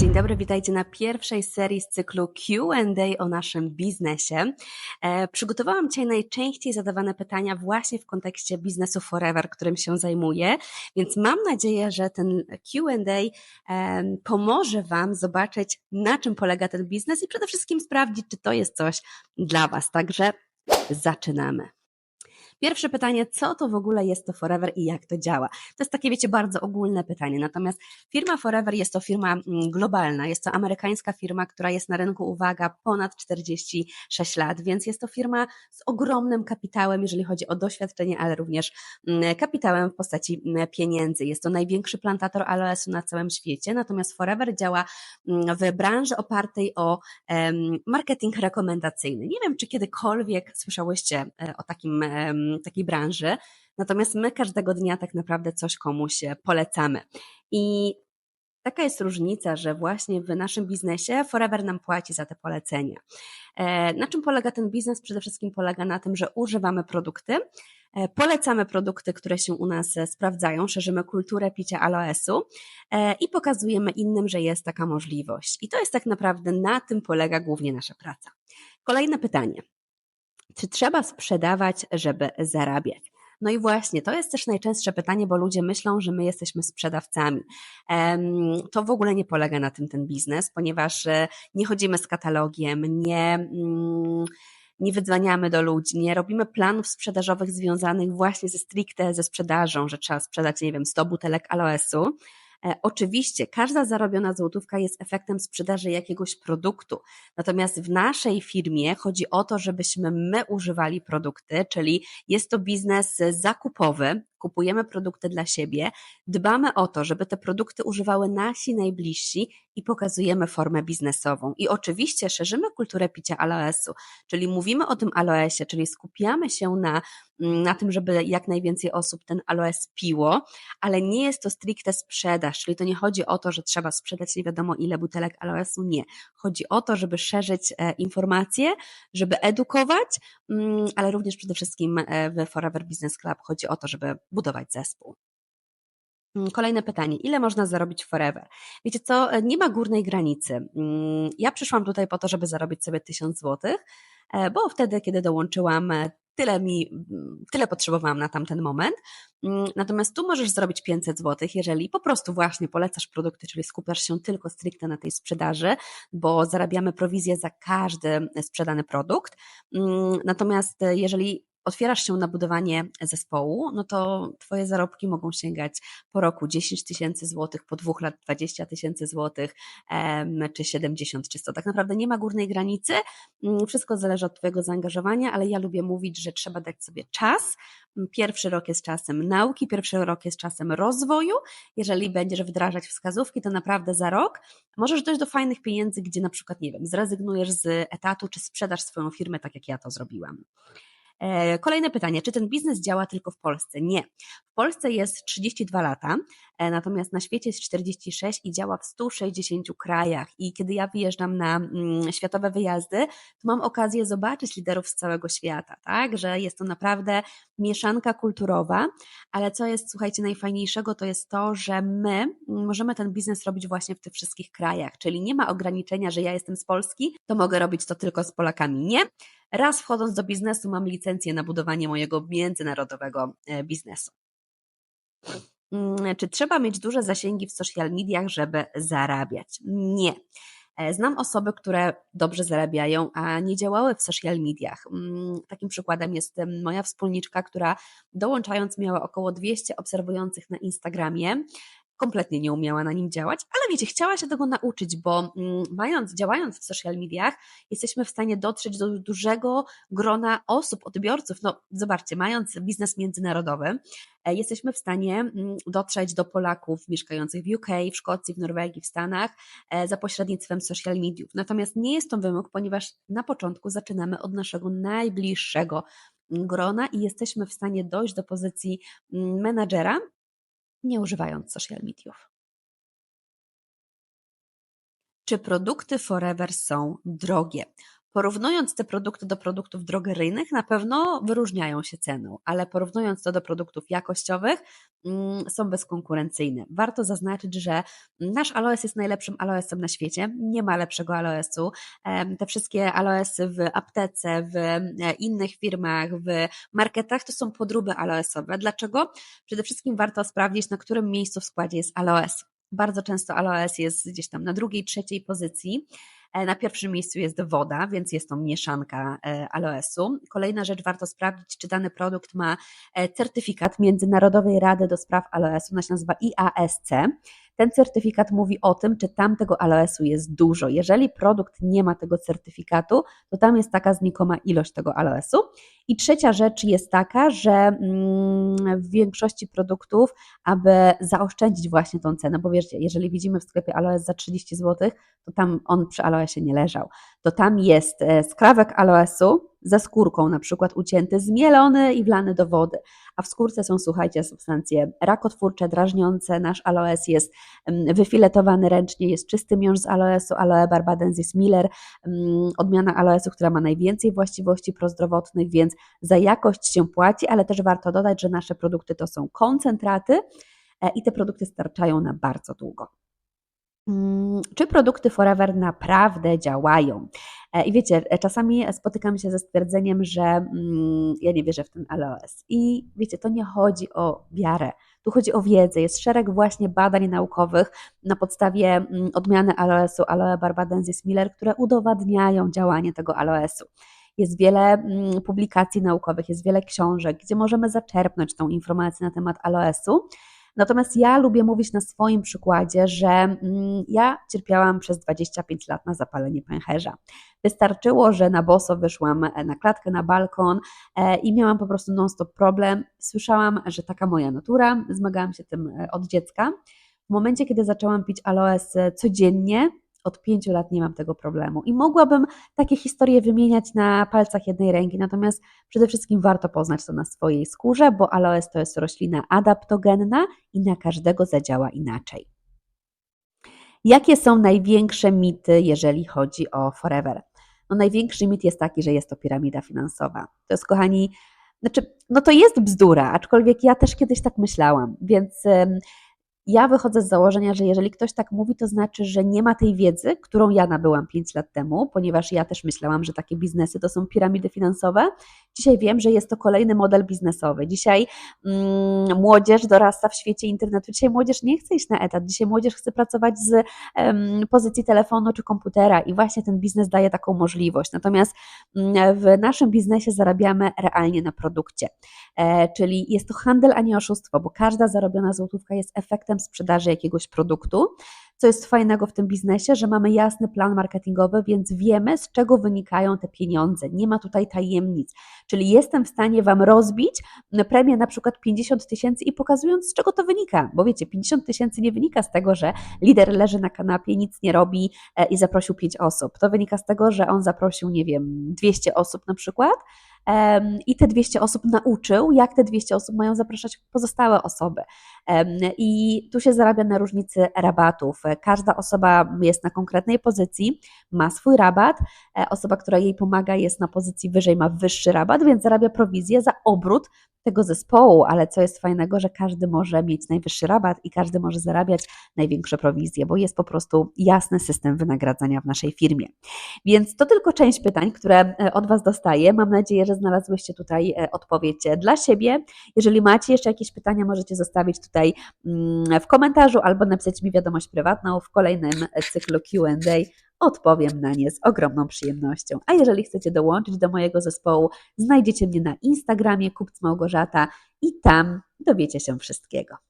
Dzień dobry, witajcie na pierwszej serii z cyklu QA o naszym biznesie. E, przygotowałam dzisiaj najczęściej zadawane pytania właśnie w kontekście biznesu Forever, którym się zajmuję, więc mam nadzieję, że ten QA e, pomoże Wam zobaczyć, na czym polega ten biznes i przede wszystkim sprawdzić, czy to jest coś dla Was. Także zaczynamy. Pierwsze pytanie, co to w ogóle jest to Forever i jak to działa? To jest takie, wiecie, bardzo ogólne pytanie. Natomiast firma Forever jest to firma mm, globalna, jest to amerykańska firma, która jest na rynku, uwaga, ponad 46 lat, więc jest to firma z ogromnym kapitałem, jeżeli chodzi o doświadczenie, ale również mm, kapitałem w postaci mm, pieniędzy. Jest to największy plantator aloesu na całym świecie, natomiast Forever działa w branży opartej o marketing rekomendacyjny. Nie wiem, czy kiedykolwiek słyszałyście e, o takim takiej branży. Natomiast my każdego dnia tak naprawdę coś komuś e, polecamy. I taka jest różnica, że właśnie w naszym biznesie Forever nam płaci za te polecenia. E, na czym polega ten biznes? Przede wszystkim polega na tym, że używamy produkty, e, polecamy produkty, które się u nas sprawdzają, szerzymy kulturę picia aloesu i pokazujemy innym, że jest taka możliwość. I to jest tak naprawdę na tym polega głównie nasza praca. Kolejne pytanie. Czy trzeba sprzedawać, żeby zarabiać? No i właśnie, to jest też najczęstsze pytanie, bo ludzie myślą, że my jesteśmy sprzedawcami. To w ogóle nie polega na tym ten biznes, ponieważ e, nie chodzimy z katalogiem, nie mm, nie wydzwaniamy do ludzi, nie robimy planów sprzedażowych związanych właśnie ze stricte ze sprzedażą, że trzeba sprzedać, nie wiem, 100 butelek aloesu, oczywiście każda zarobiona złotówka jest efektem sprzedaży jakiegoś produktu. Natomiast w naszej firmie chodzi o to, żebyśmy my używali produkty, czyli jest to biznes zakupowy, kupujemy produkty dla siebie, dbamy o to, żeby te produkty używały nasi najbliżsi i pokazujemy formę biznesową. I oczywiście szerzymy kulturę picia aloesu, czyli mówimy o tym aloesie, czyli skupiamy się na, mm, na tym, żeby jak najwięcej osób ten aloes piło, ale nie jest to stricte sprzedaż, czyli to nie chodzi o to, że trzeba sprzedać nie wiadomo ile butelek aloesu, nie. Chodzi o to, żeby szerzyć e, informacje, żeby edukować, mm, ale również przede wszystkim e, w Forever Business Club chodzi o to, żeby budować zespół. Mm, kolejne pytanie. Ile można zarobić forever? Wiecie co, nie ma górnej granicy. Mm, ja przyszłam tutaj po to, żeby zarobić sobie 1000 zł, e, bo wtedy, kiedy dołączyłam, e, tyle mi, mm, tyle potrzebowałam na tamten moment. Natomiast tu możesz zrobić 500 zł, jeżeli po prostu właśnie polecasz produkty, czyli skupiasz się tylko stricte na tej sprzedaży, bo zarabiamy prowizję za każdy sprzedany produkt. Natomiast e, jeżeli otwierasz się na budowanie zespołu, no to Twoje zarobki mogą sięgać po roku 10 tysięcy złotych, po dwóch lat 20 tysięcy złotych, czy 70, czy 100. Tak naprawdę nie ma górnej granicy, mm, wszystko zależy od Twojego zaangażowania, ale ja lubię mówić, że trzeba dać sobie czas. Pierwszy rok jest czasem nauki, pierwszy rok jest czasem rozwoju. Jeżeli będziesz wdrażać wskazówki, to naprawdę za rok możesz dojść do fajnych pieniędzy, gdzie na przykład, nie wiem, zrezygnujesz z etatu, czy sprzedasz swoją firmę, tak jak ja to zrobiłam. E, kolejne pytanie, czy ten biznes działa tylko w Polsce? Nie. W Polsce jest 32 lata, e, natomiast na świecie jest 46 i działa w 160 krajach. I kiedy ja wyjeżdżam na mm, światowe wyjazdy, to mam okazję zobaczyć liderów z całego świata, tak? Że jest to naprawdę mieszanka kulturowa, ale co jest, słuchajcie, najfajniejszego, to jest to, że my możemy ten biznes robić właśnie w tych wszystkich krajach, czyli nie ma ograniczenia, że ja jestem z Polski, to mogę robić to tylko z Polakami. Nie. Raz wchodząc do biznesu, mam licencję na budowanie mojego międzynarodowego e, biznesu. Mm, czy trzeba mieć duże zasięgi w social mediach, żeby zarabiać? Nie. E, znam osoby, które dobrze zarabiają, a nie działały w social mediach. Mm, takim przykładem jest moja wspólniczka, która dołączając miała około 200 obserwujących na Instagramie kompletnie nie umiała na nim działać, ale wiecie, chciała się tego nauczyć, bo mm, mając, działając w social mediach, jesteśmy w stanie dotrzeć do dużego grona osób, odbiorców. No, zobaczcie, mając biznes międzynarodowy, e, jesteśmy w stanie mm, dotrzeć do Polaków mieszkających w UK, w Szkocji, w Norwegii, w Stanach e, za pośrednictwem social mediów. Natomiast nie jest to wymóg, ponieważ na początku zaczynamy od naszego najbliższego grona i jesteśmy w stanie dojść do pozycji mm, menadżera, nie używając social mediów. Czy produkty Forever są drogie? Porównując te produkty do produktów drogeryjnych, na pewno wyróżniają się ceną, ale porównując to do produktów jakościowych, mm, są bezkonkurencyjne. Warto zaznaczyć, że nasz aloes jest najlepszym aloesem na świecie. Nie ma lepszego aloesu. Te wszystkie aloesy w aptece, w e, innych firmach, w marketach to są podróby aloesowe. Dlaczego? Przede wszystkim warto sprawdzić, na którym miejscu w składzie jest aloes. Bardzo często aloes jest gdzieś tam na drugiej, trzeciej pozycji. E, na pierwszym miejscu jest woda, więc jest to mieszanka e, aloesu. Kolejna rzecz, warto sprawdzić, czy dany produkt ma e, certyfikat Międzynarodowej Rady do Spraw Aloesu, ona się nazywa IASC. Ten certyfikat mówi o tym, czy tam tego aloesu jest dużo. Jeżeli produkt nie ma tego certyfikatu, to tam jest taka znikoma ilość tego aloesu. I trzecia rzecz jest taka, że mm, w większości produktów, aby zaoszczędzić właśnie tą cenę, bo wiecie, jeżeli widzimy w sklepie aloes za 30 zł, to tam on przy aloesie nie leżał. To tam jest e, skrawek aloesu, ze skórką na przykład ucięty, zmielony i wlany do wody. A w skórce są, słuchajcie, substancje rakotwórcze, drażniące. Nasz aloes jest wyfiletowany ręcznie, jest czysty miąższ z aloesu, aloe barbadensis miller, odmiana aloesu, która ma najwięcej właściwości prozdrowotnych, więc za jakość się płaci, ale też warto dodać, że nasze produkty to są koncentraty e, i te produkty starczają na bardzo długo. Mm, czy produkty Forever naprawdę działają? E, I wiecie, e, czasami spotykam się ze stwierdzeniem, że mm, ja nie wierzę w ten aloes. I wiecie, to nie chodzi o wiarę. Tu chodzi o wiedzę. Jest szereg właśnie badań naukowych na podstawie mm, odmiany aloesu Aloe barbadensis miller, które udowadniają działanie tego aloesu. Jest wiele publikacji naukowych, jest wiele książek, gdzie możemy zaczerpnąć tą informację na temat aloesu. Natomiast ja lubię mówić na swoim przykładzie, że mm, ja cierpiałam przez 25 lat na zapalenie pęcherza. Wystarczyło, że na boso wyszłam e, na klatkę, na balkon e, i miałam po prostu non-stop problem. Słyszałam, że taka moja natura, zmagałam się tym e, od dziecka. W momencie, kiedy zaczęłam pić aloes codziennie, od pięciu lat nie mam tego problemu. I mogłabym takie historie wymieniać na palcach jednej ręki, natomiast przede wszystkim warto poznać to na swojej skórze, bo aloes to jest roślina adaptogenna i na każdego zadziała inaczej. Jakie są największe mity, jeżeli chodzi o Forever? No największy mit jest taki, że jest to piramida finansowa. To jest, kochani, znaczy, no to jest bzdura, aczkolwiek ja też kiedyś tak myślałam, więc ja wychodzę z założenia, że jeżeli ktoś tak mówi, to znaczy, że nie ma tej wiedzy, którą ja nabyłam 5 lat temu, ponieważ ja też myślałam, że takie biznesy to są piramidy finansowe. Dzisiaj wiem, że jest to kolejny model biznesowy. Dzisiaj mm, młodzież dorasta w świecie internetu. Dzisiaj młodzież nie chce iść na etat. Dzisiaj młodzież chce pracować z um, pozycji telefonu czy komputera i właśnie ten biznes daje taką możliwość. Natomiast mm, w naszym biznesie zarabiamy realnie na produkcie, e, czyli jest to handel, a nie oszustwo, bo każda zarobiona złotówka jest efektem sprzedaży jakiegoś produktu. Co jest fajnego w tym biznesie, że mamy jasny plan marketingowy, więc wiemy, z czego wynikają te pieniądze. Nie ma tutaj tajemnic. Czyli jestem w stanie Wam rozbić premię na przykład 50 tysięcy i pokazując, z czego to wynika. Bo wiecie, 50 tysięcy nie wynika z tego, że lider leży na kanapie, nic nie robi e, i zaprosił 5 osób. To wynika z tego, że on zaprosił, nie wiem, 200 osób na przykład i te 200 osób nauczył, jak te 200 osób mają zapraszać pozostałe osoby. I tu się zarabia na różnicy rabatów. Każda osoba jest na konkretnej pozycji, ma swój rabat. E, osoba, która jej pomaga, jest na pozycji wyżej, ma wyższy rabat, więc zarabia prowizję za obrót tego zespołu, ale co jest fajnego, że każdy może mieć najwyższy rabat i każdy może zarabiać największe prowizje, bo jest po prostu jasny system wynagradzania w naszej firmie. Więc to tylko część pytań, które e, od Was dostaję. Mam nadzieję, że znalazłyście tutaj e, odpowiedź dla siebie. Jeżeli macie jeszcze jakieś pytania, możecie zostawić tutaj mm, w komentarzu albo napisać mi wiadomość prywatną w kolejnym cyklu QA odpowiem na nie z ogromną przyjemnością. A jeżeli chcecie dołączyć do mojego zespołu, znajdziecie mnie na Instagramie Kupc Małgorzata i tam dowiecie się wszystkiego.